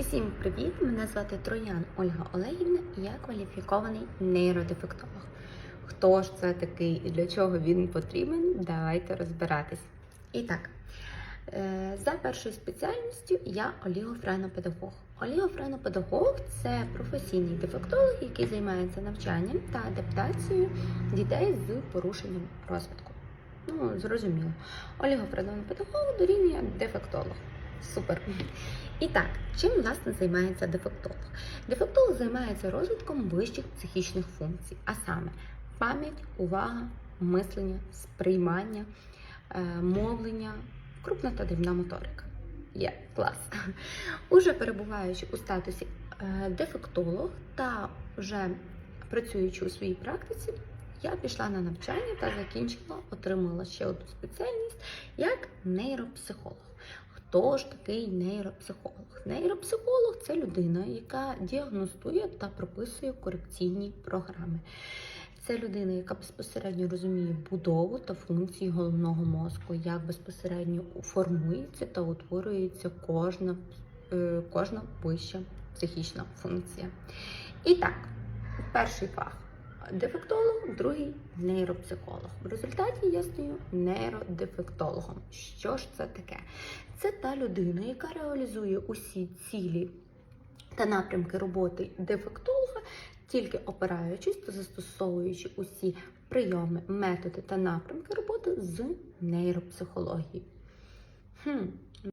Усім привіт! Мене звати Троян Ольга Олегівна і я кваліфікований нейродефектолог. Хто ж це такий і для чого він потрібен? Давайте розбиратись. І так, е, за першою спеціальністю я олігофренопедагог. Олігофренопедагог це професійний дефектолог, який займається навчанням та адаптацією дітей з порушенням розвитку. Ну, зрозуміло. Олігофренопедагог дорівнює дефектолог. Супер. І так, чим власне займається дефектолог? Дефектолог займається розвитком вищих психічних функцій, а саме пам'ять, увага, мислення, сприймання, е, мовлення, крупна та дрібна моторика. Є клас. Уже перебуваючи у статусі е, дефектолог та вже працюючи у своїй практиці, я пішла на навчання та закінчила, отримала ще одну спеціальність як нейропсихолог. Хто ж такий нейропсихолог? Нейропсихолог це людина, яка діагностує та прописує корекційні програми. Це людина, яка безпосередньо розуміє будову та функції головного мозку, як безпосередньо формується та утворюється кожна, е, кожна вища психічна функція. І так, перший фах дефектолог, другий нейропсихолог. В результаті я стаю нейродефектологом. Що ж це таке? Це та людина, яка реалізує усі цілі та напрямки роботи дефектолога, тільки опираючись та застосовуючи усі прийоми, методи та напрямки роботи з нейропсихології. Хм.